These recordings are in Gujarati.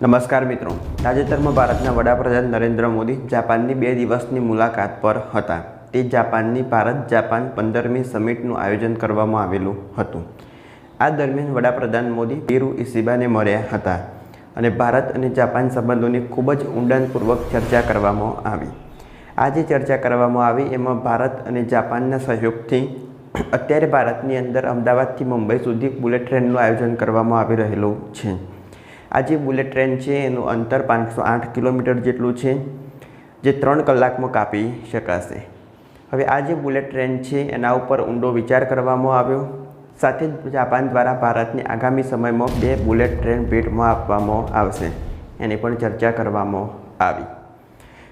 નમસ્કાર મિત્રો. તાજેતરમાં ભારતના વડાપ્રધાન નરેન્દ્ર મોદી જાપાનની બે દિવસની મુલાકાત પર હતા. તે જાપાનની ભારત જાપાન પંદરમી સમિટનું આયોજન કરવામાં આવેલું હતું. આ દરમિયાન વડાપ્રધાન મોદી પીરુ ઇસિબાને મળ્યા હતા અને ભારત અને જાપાન સંબંધોની ખૂબ જ ઊંડાણપૂર્વક ચર્ચા કરવામાં આવી. આ જે ચર્ચા કરવામાં આવી એમાં ભારત અને જાપાનના સહયોગથી અત્યારે ભારતની અંદર અમદાવાદથી મુંબઈ સુધી બુલેટ ટ્રેનનું આયોજન કરવામાં આવી રહેલું છે. આ જે બુલેટ ટ્રેન છે, એનું અંતર પાંચસો આઠ કિલોમીટર જેટલું છે, જે ત્રણ કલાકમાં કાપી શકાશે. હવે આ જે બુલેટ ટ્રેન છે, એના ઉપર ઊંડો વિચાર કરવામાં આવ્યો. સાથે જ જાપાન દ્વારા ભારતને આગામી સમયમાં બે બુલેટ ટ્રેન ભેટમાં આપવામાં આવશે. એની પણ ચર્ચા કરવામાં આવી.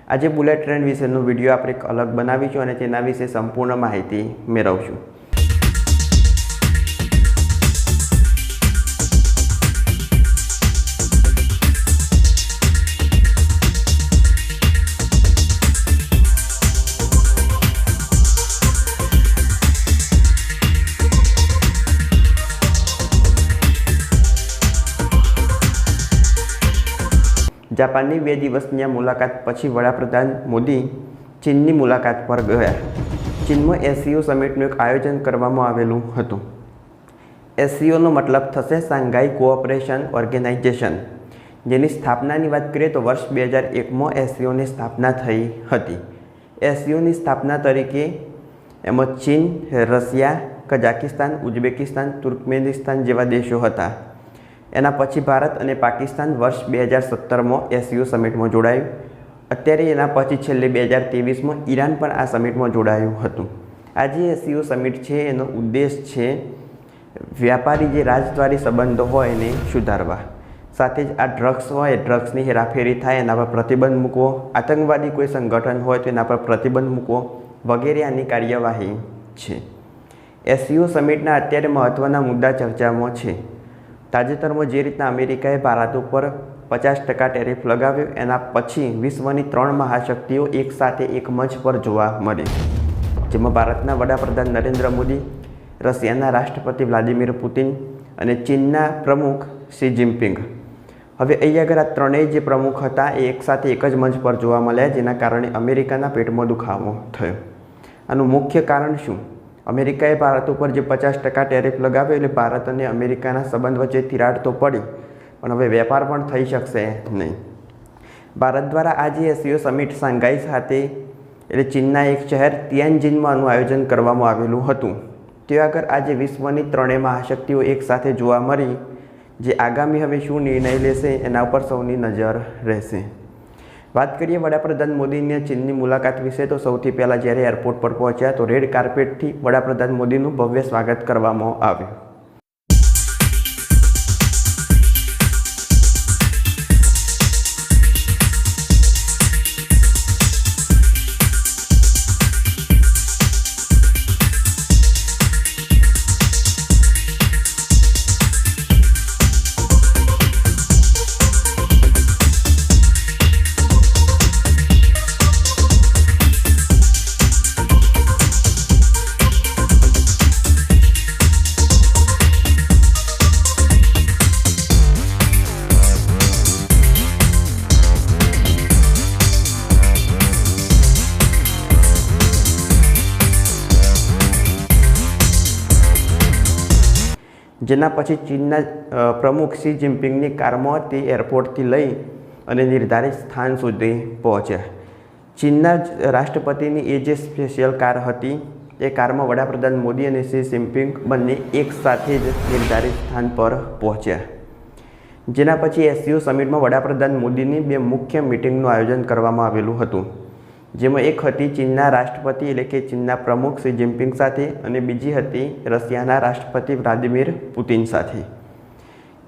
આજે બુલેટ ટ્રેન વિશેનો વીડિયો આપણે અલગ બનાવીશું અને તેના વિશે સંપૂર્ણ માહિતી મેળવશું. જાપાનની બે દિવસની મુલાકાત પછી વડાપ્રધાન મોદી ચીનની મુલાકાત પર ગયા. ચીનમાં એસસીઓ સમિટનું એક આયોજન કરવામાં આવેલું હતું. એસસીઓનો મતલબ થશે શાંઘાઈ કોઓપરેશન ઓર્ગેનાઇઝેશન. જેની સ્થાપનાની વાત કરીએ તો વર્ષ બે હજાર એકમાં એસસીઓની સ્થાપના થઈ હતી. એસસીઓની સ્થાપના તરીકે એમાં ચીન, રશિયા, કઝાકિસ્તાન, ઉઝબેકિસ્તાન, તુર્કમેનિસ્તાન જેવા દેશો હતા. એના પછી ભારત અને પાકિસ્તાન વર્ષ બે હજાર સત્તરમાં એસયુ સમિટમાં જોડાયું. અત્યારે એના પછી છેલ્લે બે હજાર ત્રેવીસમાં ઈરાન પણ આ સમિટમાં જોડાયું હતું. આ જે એસયુ સમિટ છે, એનો ઉદ્દેશ છે વ્યાપારી જે રાજદ્વારી સંબંધો હોય એને સુધારવા. સાથે જ આ ડ્રગ્સ હોય, ડ્રગ્સની હેરાફેરી થાય, એના પર પ્રતિબંધ મૂકવો. આતંકવાદી કોઈ સંગઠન હોય તો એના પર પ્રતિબંધ મૂકવો. વગેરે આની કાર્યવાહી છે. એસયુ સમિટના અત્યારે મહત્ત્વના મુદ્દા ચર્ચામાં છે. તાજેતરમાં જે રીતના અમેરિકાએ ભારત ઉપર પચાસ ટકા ટેરિફ લગાવ્યો, એના પછી વિશ્વની ત્રણ મહાશક્તિઓ એકસાથે એક મંચ પર જોવા મળી. જેમાં ભારતના વડાપ્રધાન નરેન્દ્ર મોદી, રશિયાના રાષ્ટ્રપતિ વ્લાદિમીર પુતિન અને ચીનના પ્રમુખ શી જિનપિંગ. હવે અહીં આગળ આ ત્રણેય જે પ્રમુખ હતા એ એકસાથે એક જ મંચ પર જોવા મળ્યા, જેના કારણે અમેરિકાના પેટમાં દુખાવો થયો. આનું મુખ્ય કારણ શું? અમેરિકાએ ભારત ઉપર જે પચાસ ટકા ટેરિફ લગાવ્યો એટલે ભારત અને અમેરિકાના સંબંધ વચ્ચે તિરાડ તો પડી, પણ હવે વેપાર પણ થઈ શકશે નહીં. ભારત દ્વારા આજે એસીઓ સમિટ શાંઘાઈ સાથે, એટલે ચીનના એક શહેર તિયાનજીનમાં આનું આયોજન કરવામાં આવેલું હતું. તે આગળ આજે વિશ્વની ત્રણેય મહાશક્તિઓ એકસાથે જોવા મળી, જે આગામી હવે શું નિર્ણય લેશે એના ઉપર સૌની નજર રહેશે. વાત કરીએ વડાપ્રધાન મોદીની ચીનની મુલાકાત વિશે, તો સૌથી પહેલાં જ્યારે એરપોર્ટ પર પહોંચ્યા, તો રેડ કાર્પેટથી વડાપ્રધાન મોદીનું ભવ્ય સ્વાગત કરવામાં આવ્યું. જેના પછી ચીનના પ્રમુખ શી જિનપિંગની કારમાં તે એરપોર્ટથી લઈ અને નિર્ધારિત સ્થાન સુધી પહોંચ્યા. ચીનના રાષ્ટ્રપતિની એ જે સ્પેશિયલ કાર હતી, એ કારમાં વડાપ્રધાન મોદી અને શી જિનપિંગ બંને એક સાથે જ નિર્ધારિત સ્થાન પર પહોંચ્યા. જેના પછી એસસીયુ સમિટમાં વડાપ્રધાન મોદીની બે મુખ્ય મિટિંગનું આયોજન કરવામાં આવેલું હતું. જેમાં એક હતી ચીનના રાષ્ટ્રપતિ એટલે કે ચીનના પ્રમુખ શી જિનપિંગ સાથે અને બીજી હતી રશિયાના રાષ્ટ્રપતિ વ્લાદિમીર પુતિન સાથે.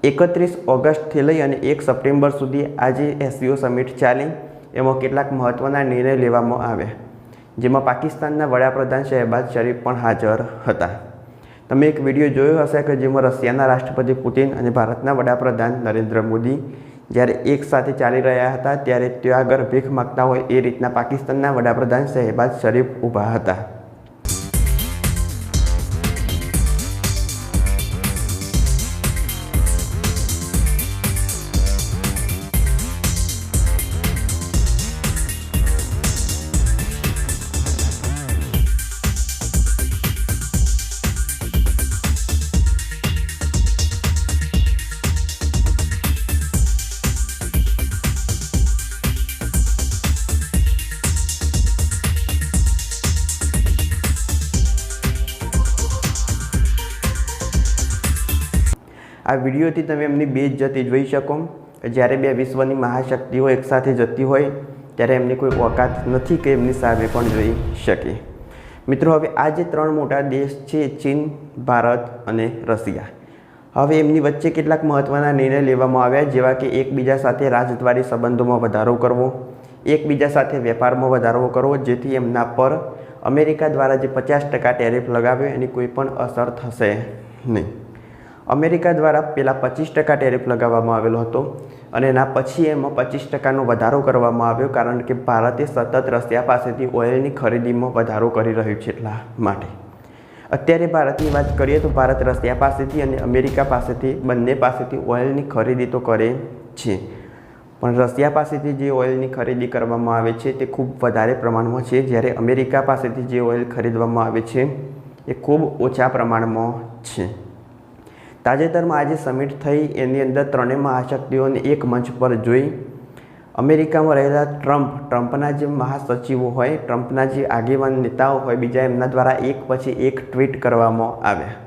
એકત્રીસ ઓગસ્ટથી લઈ અને એક સપ્ટેમ્બર સુધી આજે એસસીઓ સમિટ ચાલી, એમાં કેટલાક મહત્ત્વના નિર્ણય લેવામાં આવ્યા જેમાં પાકિસ્તાનના વડાપ્રધાન શહેબાઝ શરીફ પણ હાજર હતા. તમે એક વીડિયો જોયો હશે કે જેમાં રશિયાના રાષ્ટ્રપતિ પુતિન અને ભારતના વડાપ્રધાન નરેન્દ્ર મોદી જ્યારે એક સાથે ચાલી રહ્યા હતા, ત્યારે ત્યાં આગળ ભીખ માગતા હોય એ રીતના પાકિસ્તાનના વડાપ્રધાન શહેબાજ શરીફ ઊભા હતા. આ વિડીયોથી તમે એમની બે જતી જોઈ શકો. જ્યારે બે વિશ્વની મહાશક્તિઓ એકસાથે જતી હોય, ત્યારે એમની કોઈ ઓકાત નથી કે એમની સામે પણ જોઈ શકે. મિત્રો, હવે આ જે ત્રણ મોટા દેશ છે, ચીન, ભારત અને રશિયા. હવે એમની વચ્ચે કેટલાક મહત્ત્વના નિર્ણય લેવામાં આવ્યા, જેવા કે એકબીજા સાથે રાજદ્વારી સંબંધોમાં વધારો કરવો, એકબીજા સાથે વેપારમાં વધારો કરવો, જેથી એમના પર અમેરિકા દ્વારા જે પચાસ ટકા ટેરિફ લગાવ્યો, એની કોઈ પણ અસર થશે નહીં. અમેરિકા દ્વારા પહેલાં પચીસ ટકા ટેરિફ લગાવવામાં આવેલો હતો અને એના પછી એમાં પચીસ ટકાનો વધારો કરવામાં આવ્યો કારણ કે ભારતે સતત રશિયા પાસેથી ઓઇલની ખરીદીમાં વધારો કરી રહ્યું છે એટલા માટે. અત્યારે ભારતની વાત કરીએ તો ભારત રશિયા પાસેથી અને અમેરિકા પાસેથી બંને પાસેથી ઓઇલની ખરીદી તો કરે છે. પણ રશિયા પાસેથી જે ઓઇલની ખરીદી કરવામાં આવે છે તે ખૂબ વધારે પ્રમાણમાં છે. જ્યારે અમેરિકા પાસેથી જે ઓઇલ ખરીદવામાં આવે છે એ ખૂબ ઓછા પ્રમાણમાં છે. તાજેતરમાં આજે સમિટ થઈ, એની અંદર ત્રણેય મહાશક્તિઓને એક મંચ પર જોઈ. અમેરિકામાં રહેલા ટ્રમ્પ, ટ્રમ્પના જે મહાસચિવો હોય, ટ્રમ્પના જે આગેવાન નેતાઓ હોય, બીજા એમના દ્વારા એક પછી એક ટ્વીટ કરવામાં આવ્યા.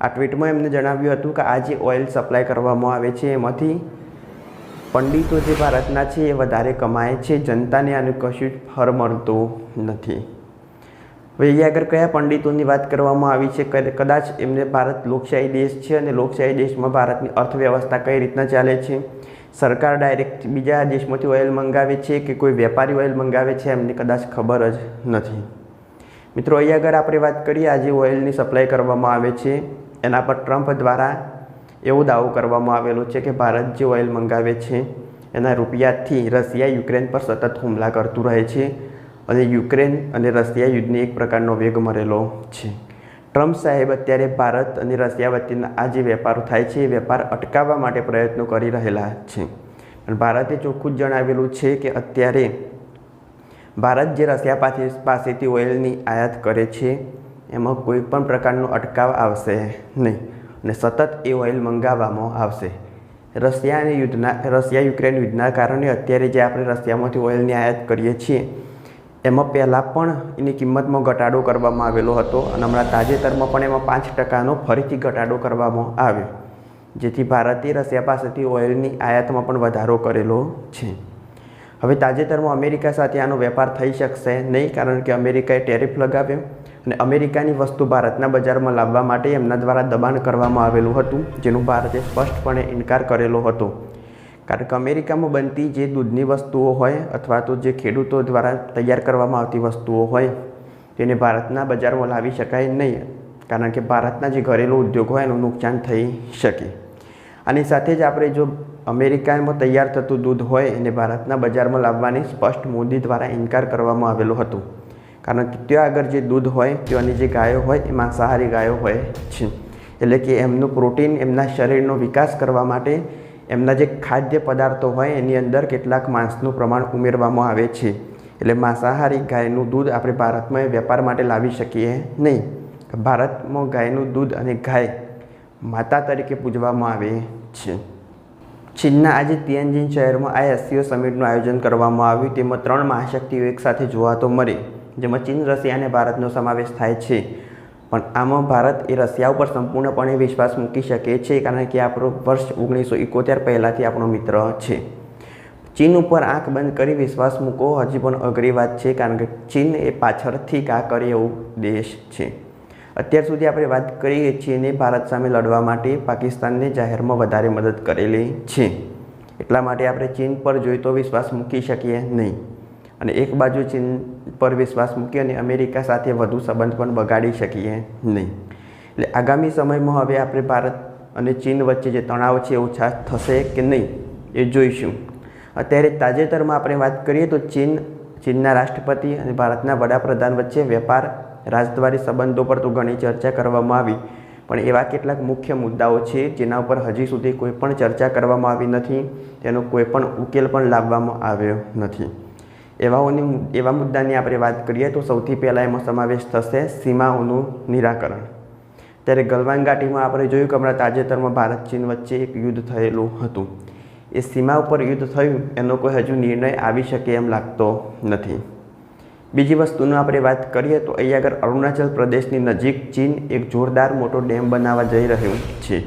આ ટ્વીટમાં એમને જણાવ્યું હતું કે આ જે ઓઇલ સપ્લાય કરવામાં આવે છે, એમાંથી પંડિતો જે ભારતના છે, એ વધારે કમાય છે, જનતાને આનું કશું જ ફર મળતું નથી. હવે અહીંયા આગળ કયા પંડિતોની વાત કરવામાં આવી છે? કદાચ એમને ભારત લોકશાહી દેશ છે અને લોકશાહી દેશમાં ભારતની અર્થવ્યવસ્થા કઈ રીતના ચાલે છે? સરકાર ડાયરેક્ટ બીજા દેશમાંથી ઓઇલ મંગાવે છે કે કોઈ વેપારી ઓઇલ મંગાવે છે? એમને કદાચ ખબર જ નથી. મિત્રો અહીંયા આગળ આપણે વાત કરીએ, આજે ઓઇલની સપ્લાય કરવામાં આવે છે. એના પર ટ્રમ્પ દ્વારા એવો દાવો કરવામાં આવેલો છે કે ભારત જે ઓઇલ મંગાવે છે, એના રૂપિયાથી રશિયા યુક્રેન પર સતત હુમલા કરતું રહે છે. અને યુક્રેન અને રશિયા યુદ્ધને એક પ્રકારનો વેગ મળેલો છે. ટ્રમ્પ સાહેબ અત્યારે ભારત અને રશિયા વચ્ચેના આ જે વેપારો થાય છે, એ વેપાર અટકાવવા માટે પ્રયત્નો કરી રહેલા છે. પણ ભારતે ચોખ્ખું જ જણાવેલું છે કે અત્યારે ભારત જે રશિયા પાસે, પાસેથી ઓઇલની આયાત કરે છે, એમાં કોઈ પણ પ્રકારનો અટકાવ આવશે નહીં અને સતત એ ઓઇલ મંગાવવામાં આવશે. રશિયા અને યુદ્ધના રશિયા યુક્રેન યુદ્ધના કારણે અત્યારે જે આપણે રશિયામાંથી ઓઇલની આયાત કરીએ છીએ એમાં પહેલાં પણ એની કિંમતમાં ઘટાડો કરવામાં આવેલો હતો અને હમણાં તાજેતરમાં પણ એમાં પાંચ ટકાનો ફરીથી ઘટાડો કરવામાં આવ્યો, જેથી ભારતે રશિયા પાસેથી ઓઇલની આયાતમાં પણ વધારો કરેલો છે. હવે તાજેતરમાં અમેરિકા સાથે આનો વેપાર થઈ શકશે નહીં કારણ કે અમેરિકાએ ટેરિફ લગાવ્યો અને અમેરિકાની વસ્તુ ભારતના બજારમાં લાવવા માટે એમના દ્વારા દબાણ કરવામાં આવેલું હતું, જેનું ભારતે સ્પષ્ટપણે ઇનકાર કરેલો હતો. કારણ કે અમેરિકામાં બનતી જે દૂધની વસ્તુઓ હોય અથવા તો જે ખેડૂતો દ્વારા તૈયાર કરવામાં આવતી વસ્તુઓ હોય, તેને ભારતના બજારમાં લાવી શકાય નહીં. કારણ કે ભારતના જે ઘરેલું ઉદ્યોગ હોય એનું નુકસાન થઈ શકે. આની સાથે જ આપણે જો અમેરિકામાં તૈયાર થતું દૂધ હોય, એને ભારતના બજારમાં લાવવાની સ્પષ્ટ મોદી દ્વારા ઇનકાર કરવામાં આવેલો હતો. કારણ કે ત્યાં આગળ જે દૂધ હોય, ત્યાંની જે ગાયો હોય એ માંસાહારી ગાયો હોય છે. એટલે કે એમનું પ્રોટીન એમના શરીરનો વિકાસ કરવા માટે એમના જે ખાદ્ય પદાર્થો હોય એની અંદર કેટલાક માંસનું પ્રમાણ ઉમેરવામાં આવે છે. એટલે માંસાહારી ગાયનું દૂધ આપણે ભારતમાં વેપાર માટે લાવી શકીએ નહીં. ભારતમાં ગાયનું દૂધ અને ગાય માતા તરીકે પૂજવામાં આવે છે. ચીનના આજે તિયાનજીન શહેરમાં આ એસસીઓ સમિટનું આયોજન કરવામાં આવ્યું. તેમાં ત્રણ મહાશક્તિઓ એકસાથે જોવા તો મળે, જેમાં ચીન, રશિયા અને ભારતનો સમાવેશ થાય છે. પણ આમાં ભારત એ રશિયા ઉપર સંપૂર્ણપણે વિશ્વાસ મૂકી શકે છે કારણ કે આપણો વર્ષ ઓગણીસો એકોતેર પહેલાંથી આપણો મિત્ર છે. ચીન ઉપર આંખ બંધ કરી વિશ્વાસ મૂકો હજી પણ અઘરી વાત છે કારણ કે ચીન એ પાછળથી કા કરે એવું દેશ છે. અત્યાર સુધી આપણે વાત કરીએ ચીને ભારત સામે લડવા માટે પાકિસ્તાનને જાહેરમાં વધારે મદદ કરેલી છે. એટલા માટે આપણે ચીન પર જોઈતો વિશ્વાસ મૂકી શકીએ નહીં. અને એક બાજુ ચીન પર વિશ્વાસ મૂકી અને અમેરિકા સાથે વધુ સંબંધ પણ બગાડી શકીએ નહીં. એટલે આગામી સમયમાં હવે આપણે ભારત અને ચીન વચ્ચે જે તણાવ છે, ઓછા થશે કે નહીં એ જોઈશું. અત્યારે તાજેતરમાં આપણે વાત કરીએ તો ચીન, ચીનના રાષ્ટ્રપતિ અને ભારતના વડાપ્રધાન વચ્ચે વેપાર, રાજદ્વારી સંબંધો પર તો ઘણી ચર્ચા કરવામાં આવી, પણ એવા કેટલાક મુખ્ય મુદ્દાઓ છે જેના ઉપર હજી સુધી કોઈ પણ ચર્ચા કરવામાં આવી નથી, તેનો કોઈ પણ ઉકેલ પણ લાવવામાં આવ્યો નથી. એવાઓની એવા મુદ્દાની આપણે વાત કરીએ તો સૌથી પહેલાં એમાં સમાવેશ થશે સીમાઓનું નિરાકરણ. ત્યારે ગલવાન ઘાટીમાં આપણે જોયું કે હમણાં તાજેતરમાં ભારત ચીન વચ્ચે એક યુદ્ધ થયેલું હતું. એ સીમા ઉપર યુદ્ધ થયું, એનો કોઈ હજુ નિર્ણય આવી શકે એમ લાગતો નથી. બીજી વસ્તુનો આપણે વાત કરીએ તો અહીંયા આગળ અરુણાચલ પ્રદેશની નજીક ચીન એક જોરદાર મોટો ડેમ બનાવવા જઈ રહ્યું છે.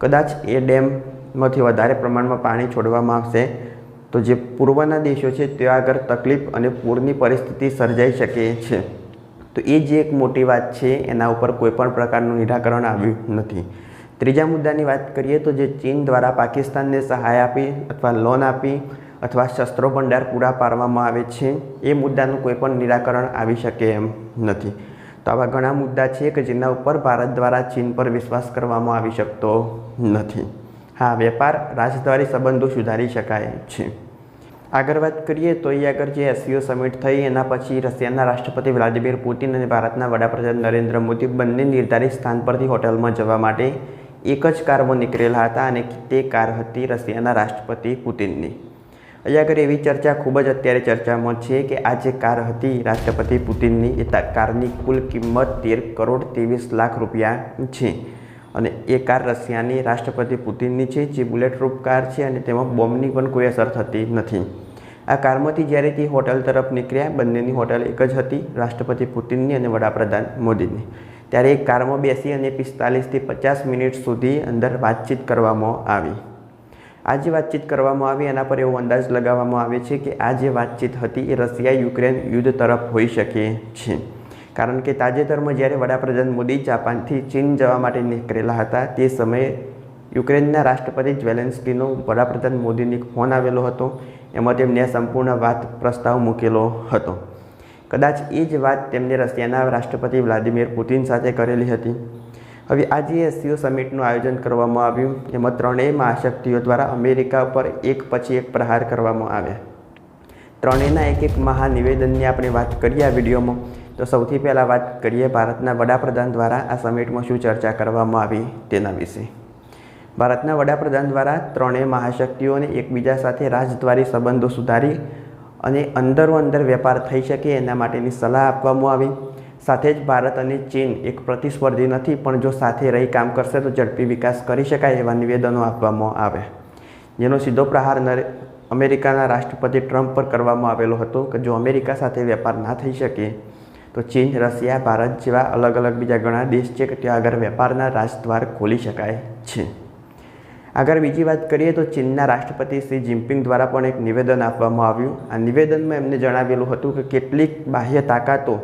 કદાચ એ ડેમમાંથી વધારે પ્રમાણમાં પાણી છોડવામાં આવશે તો જે પૂર્વના દેશો છે, ત્યાં આગળ તકલીફ અને પૂરની પરિસ્થિતિ સર્જાઈ શકે છે. તો એ જે એક મોટી વાત છે, એના ઉપર કોઈપણ પ્રકારનું નિરાકરણ આવ્યું નથી. ત્રીજા મુદ્દાની વાત કરીએ તો જે ચીન દ્વારા પાકિસ્તાનને સહાય આપી અથવા લોન આપી અથવા શસ્ત્રો ભંડાર પૂરા પાડવામાં આવે છે, એ મુદ્દાનું કોઈ પણ નિરાકરણ આવી શકે એમ નથી. તો આવા ઘણા મુદ્દા છે કે જેના ઉપર ભારત દ્વારા ચીન પર વિશ્વાસ કરવામાં આવી શકતો નથી. હા, વેપાર, રાજદ્વારી સંબંધો સુધારી શકાય છે. આગળ વાત કરીએ તો એ આગળ જે એસસીઓ સમિટ થઈ, એના પછી રશિયાના રાષ્ટ્રપતિ વ્લાદિમીર પુતિન અને ભારતના વડાપ્રધાન નરેન્દ્ર મોદી બંને નિર્ધારિત સ્થાન પરથી હોટલમાં જવા માટે એક જ કારમાં નીકળેલા હતા અને તે કાર હતી રશિયાના રાષ્ટ્રપતિ પુતિનની. અહીંયા આગળ એવી ચર્ચા, ખૂબ જ અત્યારે ચર્ચામાં છે કે આ જે કાર હતી રાષ્ટ્રપતિ પુતિનની, એ કારની કુલ કિંમત તેર કરોડ ત્રેવીસ લાખ રૂપિયા છે. અને એ કાર રશિયાની રાષ્ટ્રપતિ પુતિનની છે, જે બુલેટ પ્રૂફ કાર છે અને તેમાં બોમ્બની પણ કોઈ અસર થતી નથી. આ કારમાંથી જ્યારે તે હોટલ તરફ નીકળ્યા, બંનેની હોટલ એક જ હતી, રાષ્ટ્રપતિ પુતિનની અને વડાપ્રધાન મોદીની. ત્યારે એક કારમાં બેસી અને પિસ્તાલીસથી પચાસ મિનિટ સુધી અંદર વાતચીત કરવામાં આવી. આ જે વાતચીત કરવામાં આવી, એના પર એવો અંદાજ લગાવવામાં આવે છે કે આ જે વાતચીત હતી, એ રશિયા યુક્રેન યુદ્ધ તરફ હોઈ શકે છે. કારણ કે તાજેતરમાં જ્યારે વડાપ્રધાન મોદી જાપાનથી ચીન જવા માટે નીકળેલા હતા, તે સમયે યુક્રેનના રાષ્ટ્રપતિ જ્વેલેન્સ્કીનો વડાપ્રધાન મોદીને ફોન આવેલો હતો. એમાં તેમને સંપૂર્ણ વાત પ્રસ્તાવ મૂકેલો હતો. કદાચ એ જ વાત તેમણે રશિયાના રાષ્ટ્રપતિ વ્લાદિમીર પુતિન સાથે કરેલી હતી. હવે આજે એસસીઓ સમિટનું આયોજન કરવામાં આવ્યું. એમાં ત્રણેય મહાશક્તિઓ દ્વારા અમેરિકા પર એક પછી એક પ્રહાર કરવામાં આવ્યા. ત્રણેયના એક એક મહાનિવેદનની આપણે વાત કરીએ આ વિડીયોમાં. તો સૌથી પહેલાં વાત કરીએ ભારતના વડાપ્રધાન દ્વારા આ સમિટમાં શું ચર્ચા કરવામાં આવી તેના વિશે. ભારતના વડાપ્રધાન દ્વારા ત્રણેય મહાશક્તિઓને એકબીજા સાથે રાજદ્વારી સંબંધો સુધારી અને અંદરો અંદર વેપાર થઈ શકે એના માટેની સલાહ આપવામાં આવી. સાથે જ ભારત અને ચીન એક પ્રતિસ્પર્ધી નથી, પણ જો સાથે રહી કામ કરશે તો ઝડપી વિકાસ કરી શકાય એવા નિવેદનો આપવામાં આવે. જેનો સીધો પ્રહાર અમેરિકાના રાષ્ટ્રપતિ ટ્રમ્પ પર કરવામાં આવેલો હતો કે જો અમેરિકા સાથે વેપાર ના થઈ શકે તો ચીન, રશિયા, ભારત જેવા અલગ અલગ બીજા ઘણા દેશ છે કે ત્યાં આગળ વેપારના રાજદ્વાર ખોલી શકાય છે. આગળ બીજી વાત કરીએ તો ચીનના રાષ્ટ્રપતિ શ્રી જિનપિંગ દ્વારા પણ એક નિવેદન આપવામાં આવ્યું. આ નિવેદનમાં એમને જણાવેલું હતું કે કેટલીક બાહ્ય તાકાતો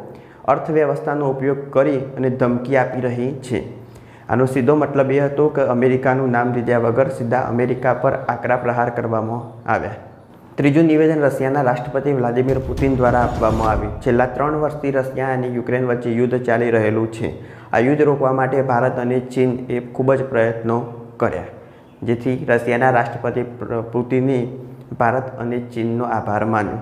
અર્થવ્યવસ્થાનો ઉપયોગ કરી અને ધમકી આપી રહી છે. આનો સીધો મતલબ એ હતો કે અમેરિકાનું નામ લીધા વગર સીધા અમેરિકા પર આકરા પ્રહાર કરવામાં આવ્યા. ત્રીજું નિવેદન રશિયાના રાષ્ટ્રપતિ વ્લાદિમીર પુતિન દ્વારા આપવામાં આવ્યું. છેલ્લા ત્રણ વર્ષથી રશિયા અને યુક્રેન વચ્ચે યુદ્ધ ચાલી રહેલું છે. આ યુદ્ધ રોકવા માટે ભારત અને ચીન એ ખૂબ જ પ્રયત્નો કર્યા. જેથી રશિયાના રાષ્ટ્રપતિ પુતિને ભારત અને ચીનનો આભાર માન્યો.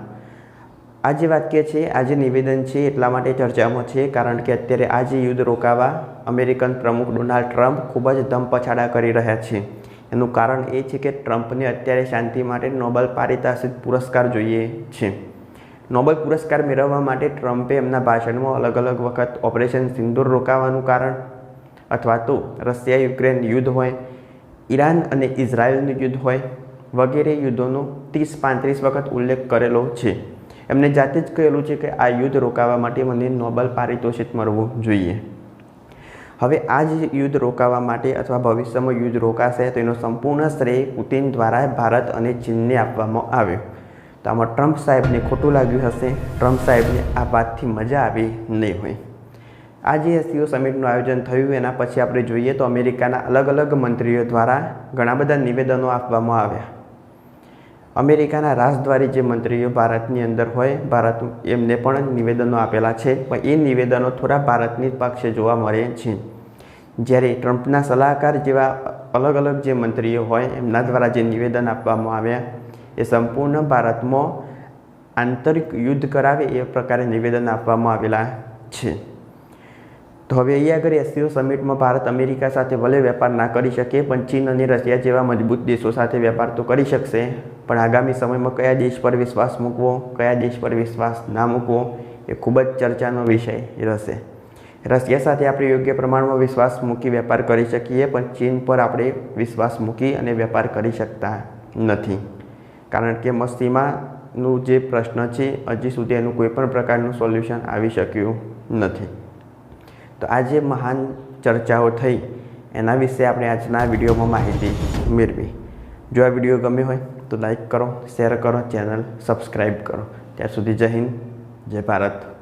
આ જે વાક્ય છે આ જે નિવેદન છે, એટલા માટે ચર્ચામાં છે, કારણ કે અત્યારે આ જે યુદ્ધ રોકાવા અમેરિકન પ્રમુખ ડોનાલ્ડ ટ્રમ્પ ખૂબ જ ધમ પછાડા કરી રહ્યા છે. એનું કારણ એ છે કે ટ્રમ્પને અત્યારે શાંતિ માટે નોબલ પારિતોષિક પુરસ્કાર જોઈએ છે. નોબલ પુરસ્કાર મેળવવા માટે ટ્રમ્પે એમના ભાષણમાં અલગ અલગ વખત ઓપરેશન સિંદૂર રોકાવાનું કારણ અથવા તો રશિયા યુક્રેન યુદ્ધ હોય, ઈરાન અને ઇઝરાયલનું યુદ્ધ હોય વગેરે યુદ્ધોનો ત્રીસ પાંત્રીસ વખત ઉલ્લેખ કરેલો છે. એમને જાતે જ કહેલું છે કે આ યુદ્ધ રોકાવા માટે મને નોબલ પારિતોષિક મળવું જોઈએ. હવે આ જ યુદ્ધ રોકાવા માટે અથવા ભવિષ્યમાં યુદ્ધ રોકાશે તો એનો સંપૂર્ણ શ્રેય પુતિન દ્વારા ભારત અને ચીનને આપવામાં આવ્યો. તો આમાં ટ્રમ્પ સાહેબને ખોટું લાગ્યું હશે. ટ્રમ્પ સાહેબને આ વાતથી મજા આવી નહીં હોય. આ જે એસસીઓ સમિટનું આયોજન થયું એના પછી આપણે જોઈએ તો અમેરિકાના અલગ અલગ મંત્રીઓ દ્વારા ઘણા બધા નિવેદનો આપવામાં આવ્યા. અમેરિકાના રાજદ્વારી જે મંત્રીઓ ભારતની અંદર હોય, ભારત એમને પણ નિવેદનો આપેલા છે. પણ એ નિવેદનો થોડા ભારતની પક્ષે જોવા મળે છે. જ્યારે ટ્રમ્પના સલાહકાર જેવા અલગ અલગ જે મંત્રીઓ હોય, એમના દ્વારા જે નિવેદન આપવામાં આવ્યા, એ સંપૂર્ણ ભારતમાં આંતરિક યુદ્ધ કરાવે એ પ્રકારે નિવેદન આપવામાં આવેલા છે. તો હવે અહીંયા આગળ એસસીઓ સમિટમાં ભારત અમેરિકા સાથે ભલે વેપાર ના કરી શકે, પણ ચીન અને રશિયા જેવા મજબૂત દેશો સાથે વેપાર તો કરી શકશે. પણ આગામી સમયમાં કયા દેશ પર વિશ્વાસ મૂકવો, કયા દેશ પર વિશ્વાસ ના મૂકવો, એ ખૂબ જ ચર્ચાનો વિષય રહેશે. રશિયા સાથે આપણે યોગ્ય પ્રમાણમાં વિશ્વાસ મૂકી વેપાર કરી શકીએ, પણ ચીન પર આપણે વિશ્વાસ મૂકી અને વેપાર કરી શકતા નથી. કારણ કે મસ્તીમાનું જે પ્રશ્ન છે, હજી સુધી એનું કોઈ પણ પ્રકારનું સોલ્યુશન આવી શક્યું નથી. તો આ જે મહાન ચર્ચાઓ થઈ, એના વિશે આપણે આજના વિડીયોમાં માહિતી મેળવી. જો આ વીડિયો ગમ્યો હોય, તો લાઈક કરો, શેર કરો, ચેનલ સબસ્ક્રાઈબ કરો. ત્યાં સુધી જય હિન્દ, જય ભારત.